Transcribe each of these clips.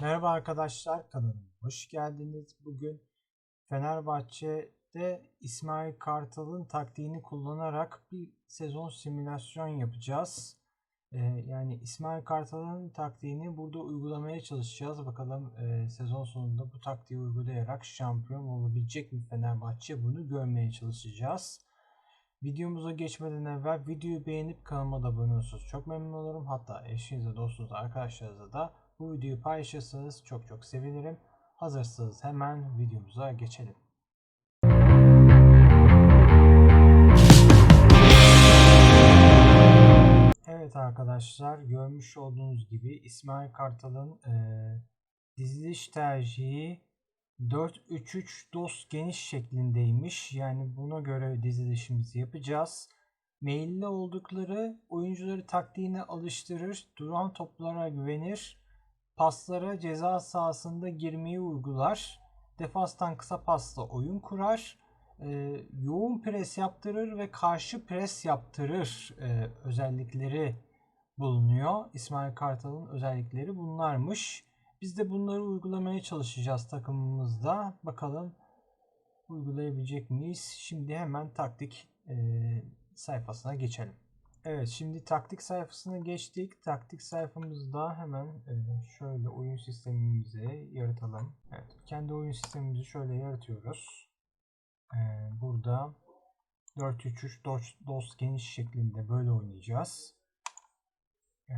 Merhaba arkadaşlar kanalıma hoş geldiniz. Bugün Fenerbahçe'de İsmail Kartal'ın taktiğini kullanarak bir sezon simülasyon yapacağız. Ee, yani İsmail Kartal'ın taktiğini burada uygulamaya çalışacağız. Bakalım e, sezon sonunda bu taktiği uygulayarak şampiyon olabilecek mi Fenerbahçe bunu görmeye çalışacağız. Videomuza geçmeden evvel videoyu beğenip kanalıma da abone olursanız çok memnun olurum. Hatta eşinize, dostunuza, arkadaşlarınıza da bu videoyu paylaşırsanız çok çok sevinirim. Hazırsanız hemen videomuza geçelim. Evet arkadaşlar görmüş olduğunuz gibi İsmail Kartal'ın eee, diziliş tercihi 4-3-3 DOS geniş şeklindeymiş. Yani buna göre dizilişimizi yapacağız. Meyilli oldukları oyuncuları taktiğine alıştırır, duran toplara güvenir, paslara ceza sahasında girmeyi uygular, defastan kısa pasla oyun kurar, e, yoğun pres yaptırır ve karşı pres yaptırır e, özellikleri bulunuyor. İsmail Kartal'ın özellikleri bunlarmış. Biz de bunları uygulamaya çalışacağız takımımızda. Bakalım uygulayabilecek miyiz? Şimdi hemen taktik e, sayfasına geçelim. Evet şimdi taktik sayfasına geçtik. Taktik sayfamızda hemen e, şöyle oyun sistemimizi yaratalım. Evet kendi oyun sistemimizi şöyle yaratıyoruz. E, burada 4-3-3 DOS, DOS geniş şeklinde böyle oynayacağız. E,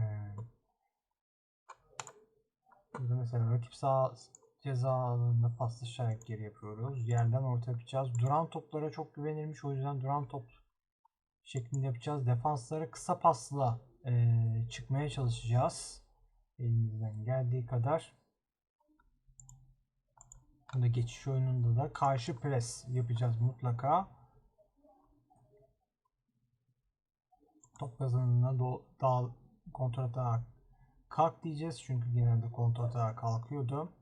Burada mesela rakip sağ ceza alanında paslaşarak geri yapıyoruz. Yerden orta yapacağız. Duran toplara çok güvenilmiş. O yüzden duran top şeklinde yapacağız. Defanslara kısa pasla eee, çıkmaya çalışacağız. Elimizden geldiği kadar. Burada geçiş oyununda da karşı pres yapacağız mutlaka. Top kazanımına do- dağ kontrata kalk diyeceğiz çünkü genelde kontrata kalkıyordu.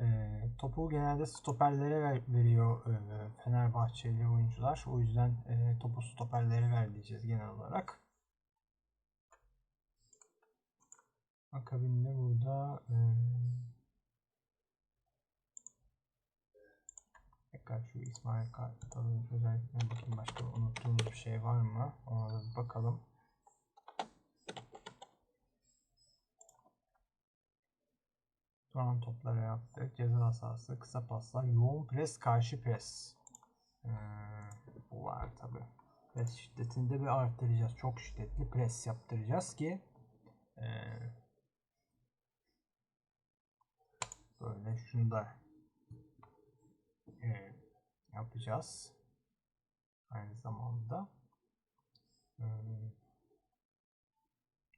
Ee, topu genelde stoperlere ver- veriyor e, Fenerbahçeli oyuncular. O yüzden e, topu stoperlere ver diyeceğiz genel olarak. Akabinde burada e, tekrar şu İsmail Kartal'ın özelliklerine bakayım başka unuttuğumuz bir şey var mı? Ona da bir bakalım. Duran toplara yaptık. Ceza sahası, kısa paslar, yoğun pres, karşı pres. Hmm, bu var tabi. Pres şiddetini de bir arttıracağız. Çok şiddetli pres yaptıracağız ki eee, böyle şunu da eee, yapacağız. Aynı zamanda. Hmm,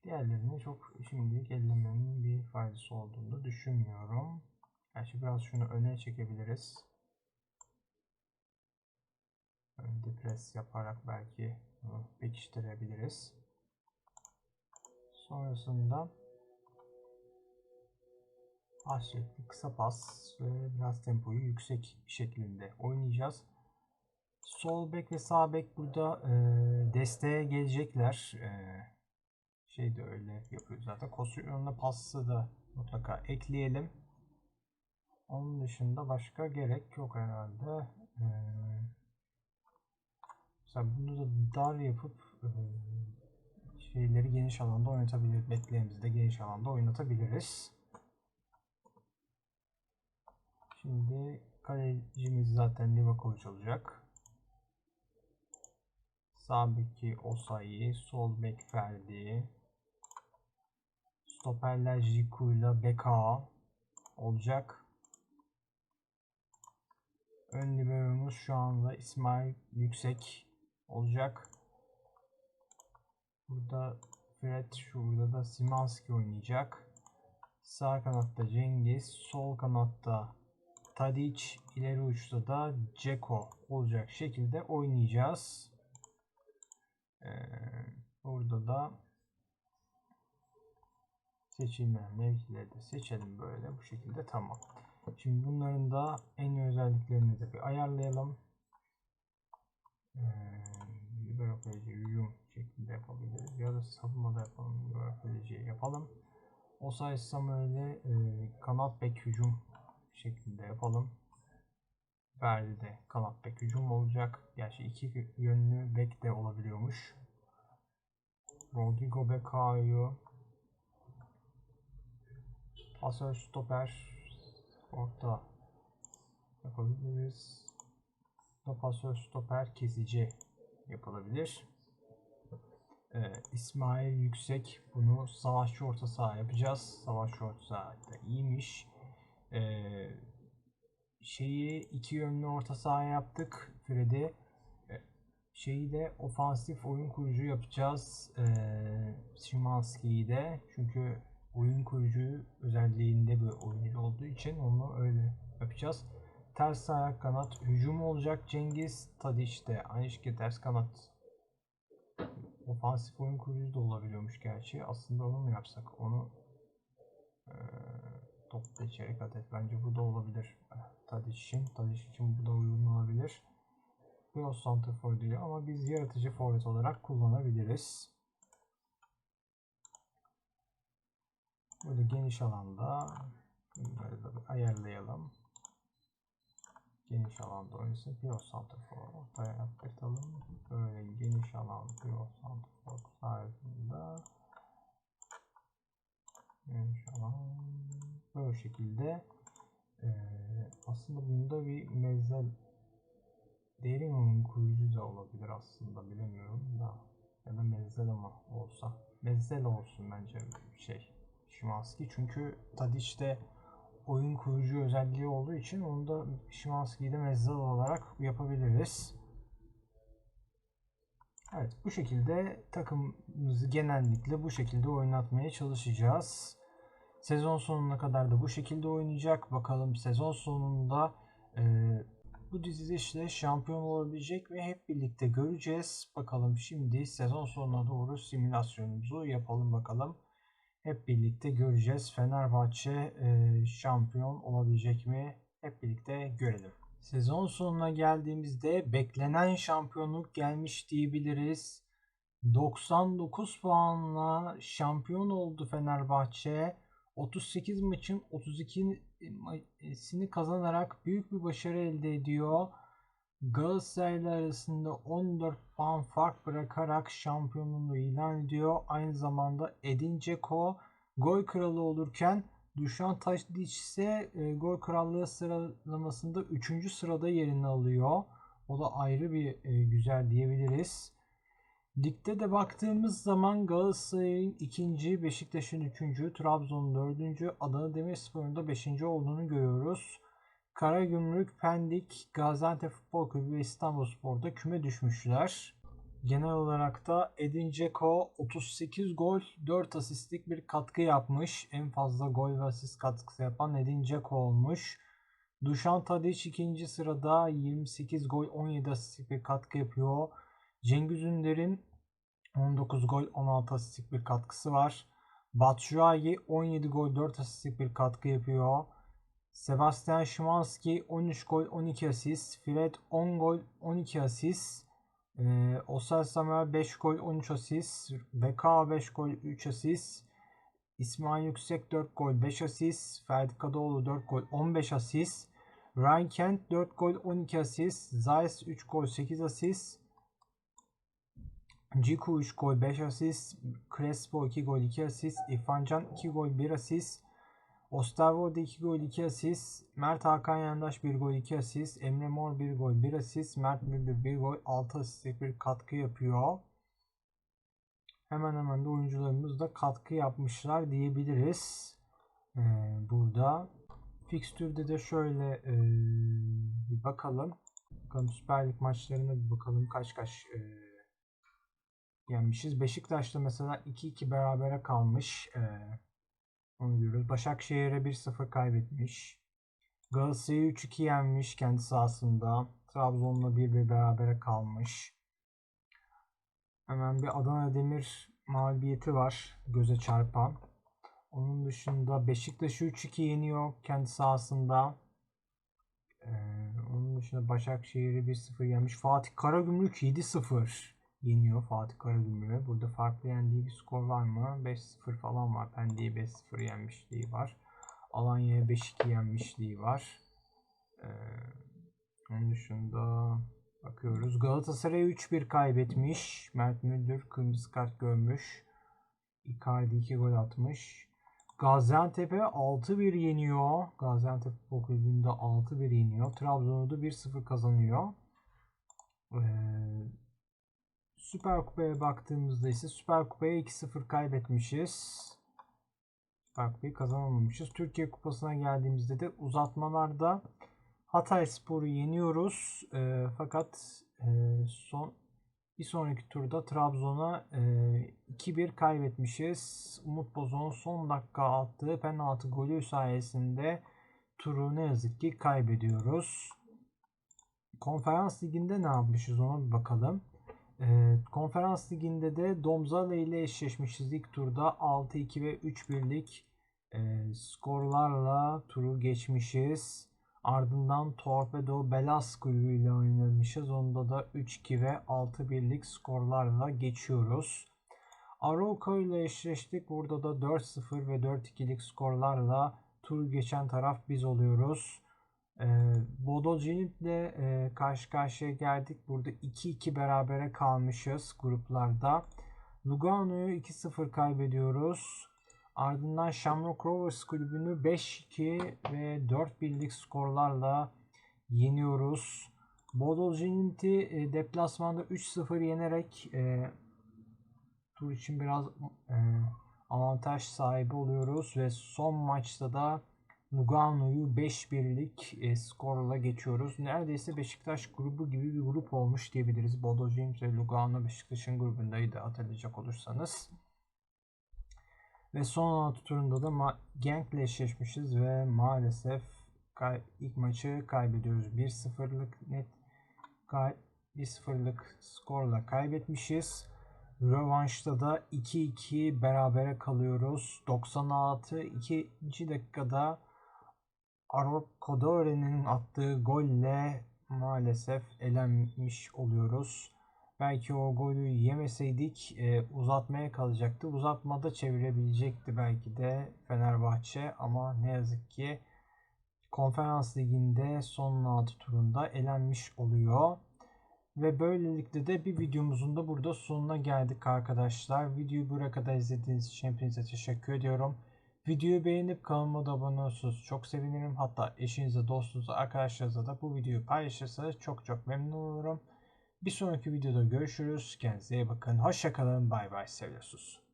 Diğerlerini çok şimdilik ellemenin bir faydası olduğunu düşünmüyorum. Gerçi biraz şunu öne çekebiliriz. Önde pres yaparak belki bunu pekiştirebiliriz. Sonrasında az şekli kısa pas ve biraz tempoyu yüksek şeklinde oynayacağız. Sol bek ve sağ bek burada e, desteğe gelecekler. E, şey de öyle yapıyor zaten. Kosyonla pası da mutlaka ekleyelim. Onun dışında başka gerek yok herhalde. Ee, mesela bunu da dar yapıp e, şeyleri geniş alanda oynatabilir. Beklerimizi de geniş alanda oynatabiliriz. Şimdi kalecimiz zaten Livakovic olacak. Sağ beki Osayi, sol bek Ferdi, stoperler Jiku ile Beka olacak. Ön liberomuz şu anda İsmail Yüksek olacak. Burada Fred, şurada da Simanski oynayacak. Sağ kanatta Cengiz, sol kanatta Tadic, ileri uçta da Ceko olacak şekilde oynayacağız. Ee, burada da seçilmeyen mevkileri de seçelim böyle bu şekilde tamam. Şimdi bunların da en özelliklerini de bir ayarlayalım. Ee, kaleci hücum şeklinde yapabiliriz ya da savunmada yapalım kaleci yapalım. Osay Samuel'i e, kanat kanat bek hücum şeklinde yapalım. Verdi de kanat bek hücum olacak. Gerçi iki yönlü bek de olabiliyormuş. Rodrigo Bekayo pasör stoper orta yapabiliriz. Pasör stoper kesici yapılabilir. Ee, İsmail Yüksek bunu savaşçı orta saha yapacağız. Savaşçı orta saha da iyiymiş. Ee, şeyi iki yönlü orta saha yaptık. Fred'i Ee, şeyi de ofansif oyun kurucu yapacağız. Ee, Szymanski'yi de çünkü oyun kurucu özelliğinde bir oyuncu olduğu için onu öyle yapacağız. Ters ayak kanat hücum olacak Cengiz Tadiç de aynı şekilde ters kanat ofansif oyun kurucu da olabiliyormuş gerçi. Aslında onu mu yapsak? Onu e, topla içerik adet. Bence bu da olabilir. Tadiç için. Tadiç için bu da uygun olabilir. Biraz santrfor değil ama biz yaratıcı forvet olarak kullanabiliriz. Böyle geniş alanda de bir ayarlayalım. Geniş alanda oynasın. Pivot santrfor ortaya yaptırtalım. Böyle geniş alan pivot santrfor sahibinde geniş alan böyle şekilde ee, aslında bunda bir mezzel derin oyun kurucu da olabilir aslında bilemiyorum da ya da mezzel ama olsa mezzel olsun bence şey Şimanski çünkü Tadiç'te oyun kurucu özelliği olduğu için onu da Şimanski'yi de mezzel olarak yapabiliriz. Evet bu şekilde takımımızı genellikle bu şekilde oynatmaya çalışacağız. Sezon sonuna kadar da bu şekilde oynayacak. Bakalım sezon sonunda e, bu dizilişle şampiyon olabilecek ve hep birlikte göreceğiz. Bakalım şimdi sezon sonuna doğru simülasyonumuzu yapalım bakalım. Hep birlikte göreceğiz. Fenerbahçe e, şampiyon olabilecek mi? Hep birlikte görelim. Sezon sonuna geldiğimizde beklenen şampiyonluk gelmiş diyebiliriz. 99 puanla şampiyon oldu Fenerbahçe. 38 maçın 32'sini kazanarak büyük bir başarı elde ediyor. Galatasaray'la arasında 14 puan fark bırakarak şampiyonluğunu ilan ediyor. Aynı zamanda Edin Dzeko gol kralı olurken Dušan Tadić ise e, gol krallığı sıralamasında 3. sırada yerini alıyor. O da ayrı bir e, güzel diyebiliriz. Ligde de baktığımız zaman Galatasaray'ın 2. Beşiktaş'ın 3. Trabzon'un 4. Adana Demirspor'un da 5. olduğunu görüyoruz. Karagümrük, Pendik, Gaziantep Futbol Kulübü ve İstanbulspor'da küme düşmüşler. Genel olarak da Edin Dzeko 38 gol 4 asistlik bir katkı yapmış. En fazla gol ve asist katkısı yapan Edin Dzeko olmuş. Dušan Tadić ikinci sırada 28 gol 17 asistlik bir katkı yapıyor. Cengiz Ünder'in 19 gol 16 asistlik bir katkısı var. Batshuayi 17 gol 4 asistlik bir katkı yapıyor. Sebastian Szymanski 13 gol 12 asist. Fred 10 gol 12 asist. Ee, Osay Samuel 5 gol 13 asist. BK 5 gol 3 asist. İsmail Yüksek 4 gol 5 asist. Ferdi Kadıoğlu 4 gol 15 asist. Ryan Kent 4 gol 12 asist. Zayis 3 gol 8 asist. Ciku 3 gol 5 asist. Crespo 2 gol 2 asist. İrfan Can 2 gol 1 asist. Osterwolde 2 gol 2 asist. Mert Hakan Yandaş 1 gol 2 asist. Emre Mor 1 gol 1 asist. Mert Müldür 1 gol 6 asistlik bir katkı yapıyor. Hemen hemen de oyuncularımız da katkı yapmışlar diyebiliriz. Ee, burada fikstürde de şöyle e, bir bakalım. Bakalım Süper Lig maçlarına bir bakalım kaç kaç e, yenmişiz. Beşiktaş'ta mesela 2-2 berabere kalmış. E, onu görüyoruz. Başakşehir'e 1-0 kaybetmiş. Galatasaray'ı 3-2 yenmiş kendi sahasında. Trabzon'la 1-1 berabere kalmış. Hemen bir Adana Demir mağlubiyeti var göze çarpan. Onun dışında Beşiktaş'ı 3-2 yeniyor kendi sahasında. Ee, onun dışında Başakşehir'i 1-0 yenmiş. Fatih Karagümrük 7-0 yeniyor Fatih Karagümrük'e. Burada farklı yendiği bir skor var mı? 5-0 falan var. Pendik'i 5-0 yenmişliği var. Alanya'ya 5-2 yenmişliği var. Ee, onun dışında bakıyoruz. Galatasaray 3-1 kaybetmiş. Mert Müldür kırmızı kart görmüş. Icardi 2 gol atmış. Gaziantep'e 6-1 yeniyor. Gaziantep Futbol Kulübü'nde 6-1 yeniyor. Trabzon'u da 1-0 kazanıyor. Ee, Süper Kupa'ya baktığımızda ise Süper Kupa'ya 2-0 kaybetmişiz. Süper Kupa'yı kazanamamışız. Türkiye Kupası'na geldiğimizde de uzatmalarda Hatay Spor'u yeniyoruz. Ee, fakat e, son bir sonraki turda Trabzon'a e, 2-1 kaybetmişiz. Umut Bozok'un son dakika attığı penaltı golü sayesinde turu ne yazık ki kaybediyoruz. Konferans liginde ne yapmışız ona bir bakalım. E, konferans liginde de Domzale ile eşleşmişiz ilk turda 6-2 ve 3-1'lik e, skorlarla turu geçmişiz. Ardından Torpedo Belas kulübü ile oynamışız. Onda da 3-2 ve 6-1'lik skorlarla geçiyoruz. Arauco ile eşleştik. Burada da 4-0 ve 4-2'lik skorlarla turu geçen taraf biz oluyoruz. Ee, Bodo Zenit ile e, karşı karşıya geldik. Burada 2-2 berabere kalmışız gruplarda. Lugano'yu 2-0 kaybediyoruz. Ardından Shamrock Rovers kulübünü 5-2 ve 4 birlik skorlarla yeniyoruz. Bodo Zenit'i e, deplasmanda 3-0 yenerek e, tur için biraz e, avantaj sahibi oluyoruz ve son maçta da Lugano'yu 5-1'lik e, skorla geçiyoruz. Neredeyse Beşiktaş grubu gibi bir grup olmuş diyebiliriz. Bodo Zenit ve Lugano Beşiktaş'ın grubundaydı hatırlayacak olursanız. Ve son 16 turunda da Ma- Genk ile eşleşmişiz ve maalesef kay- ilk maçı kaybediyoruz. 1-0'lık net kay- 1-0'lık skorla kaybetmişiz. Rövanşta da 2-2 berabere kalıyoruz. 96 2. dakikada Arop Kodore'nin attığı golle maalesef elenmiş oluyoruz. Belki o golü yemeseydik e, uzatmaya kalacaktı. Uzatmada çevirebilecekti belki de Fenerbahçe ama ne yazık ki Konferans Ligi'nde son 16 turunda elenmiş oluyor. Ve böylelikle de bir videomuzun da burada sonuna geldik arkadaşlar. Videoyu buraya kadar izlediğiniz için hepinize teşekkür ediyorum. Videoyu beğenip kanalıma da abone olursanız çok sevinirim. Hatta eşinize, dostunuza, arkadaşlarınıza da bu videoyu paylaşırsanız çok çok memnun olurum. Bir sonraki videoda görüşürüz. Kendinize iyi bakın. Hoşçakalın. Bay bay. Seviyorsunuz.